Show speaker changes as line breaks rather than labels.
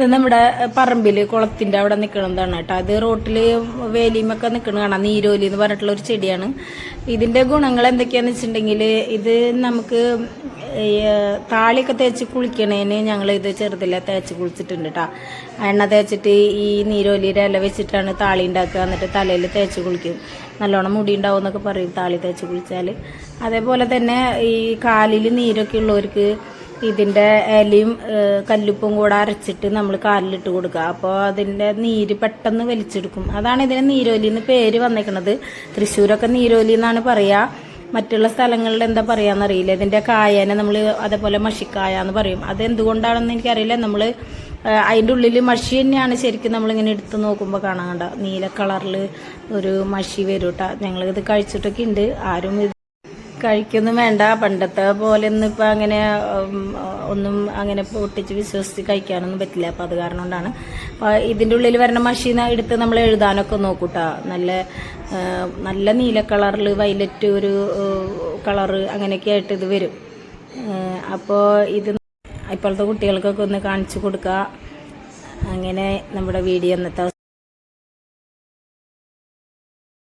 നമ്മുടെ പറമ്പിൽ കുളത്തിന്റെ അവിടെ നിൽക്കണതാണ് കേട്ടോ. അത് റോട്ടിൽ വേലിയുമൊക്കെ നിൽക്കണ കാണാം. നീരോലി എന്ന് പറഞ്ഞിട്ടുള്ള ഒരു ചെടിയാണ്. ഇതിന്റെ ഗുണങ്ങൾ എന്തൊക്കെയാന്ന് വെച്ചിട്ടുണ്ടെങ്കിൽ ഇത് നമുക്ക് താളിയൊക്കെ തേച്ച് കുളിക്കണേന് ഞങ്ങൾ ഇത് ചെറുതിലെ തേച്ച് കുളിച്ചിട്ടുണ്ട് കേട്ടോ. എണ്ണ തേച്ചിട്ട് ഈ നീരോലിയുടെ ഇല വെച്ചിട്ടാണ് താളി ഉണ്ടാക്കുക. എന്നിട്ട് തലയിൽ തേച്ച് കുളിക്കും. നല്ലോണം മുടി ഉണ്ടാവും എന്നൊക്കെ പറയും താളി തേച്ച് കുളിച്ചാൽ അതേപോലെ തന്നെ ഈ കാലിൽ നീരൊക്കെ ഉള്ളവർക്ക് ഇതിന്റെ ഇലയും കല്ലുപ്പും കൂടെ അരച്ചിട്ട് നമ്മൾ കാലിലിട്ട് കൊടുക്കുക. അപ്പോൾ അതിന്റെ നീര് പെട്ടെന്ന് വലിച്ചെടുക്കും. അതാണ് ഇതിന് നീരോലി എന്ന് പേര് വന്നേക്കണത്. തൃശ്ശൂരൊക്കെ നീരോലി എന്നാണ് പറയുക മറ്റുള്ള സ്ഥലങ്ങളിൽ എന്താ പറയാന്നറിയില്ല ഇതിന്റെ കായനെ നമ്മൾ അതേപോലെ മഷിക്കായ എന്ന് പറയും. അത് എന്തുകൊണ്ടാണെന്ന് എനിക്കറിയില്ല നമ്മൾ അതിന്റെ ഉള്ളിൽ മഷി തന്നെയാണ് ശരിക്കും നമ്മളിങ്ങനെ എടുത്ത് നോക്കുമ്പോൾ കാണാൻ കണ്ട നീല കളറിൽ ഒരു മഷി വരും കേട്ടോ ഞങ്ങളിത് കഴിച്ചിട്ടൊക്കെ ഉണ്ട് ആരും കഴിക്കൊന്നും വേണ്ട. പണ്ടത്തെ പോലെ ഒന്നും ഇപ്പം അങ്ങനെ ഒന്നും അങ്ങനെ പൊട്ടിച്ച് വിശ്വസിച്ച് കഴിക്കാനൊന്നും പറ്റില്ല. അപ്പം അത് കാരണം കൊണ്ടാണ്. അപ്പൊ ഇതിന്റെ ഉള്ളിൽ വരുന്ന മഷീന എടുത്ത് നമ്മൾ എഴുതാനൊക്കെ നോക്കൂട്ടാ. നല്ല നല്ല നീല കളറിൽ വൈലറ്റ് ഒരു കളറ് അങ്ങനെയൊക്കെ ആയിട്ട് ഇത് വരും. അപ്പോൾ ഇത് ഇപ്പോഴത്തെ കുട്ടികൾക്കൊക്കെ ഒന്ന് കാണിച്ചു കൊടുക്കുക അങ്ങനെ നമ്മുടെ വീഡിയോ ഇന്നത്തെ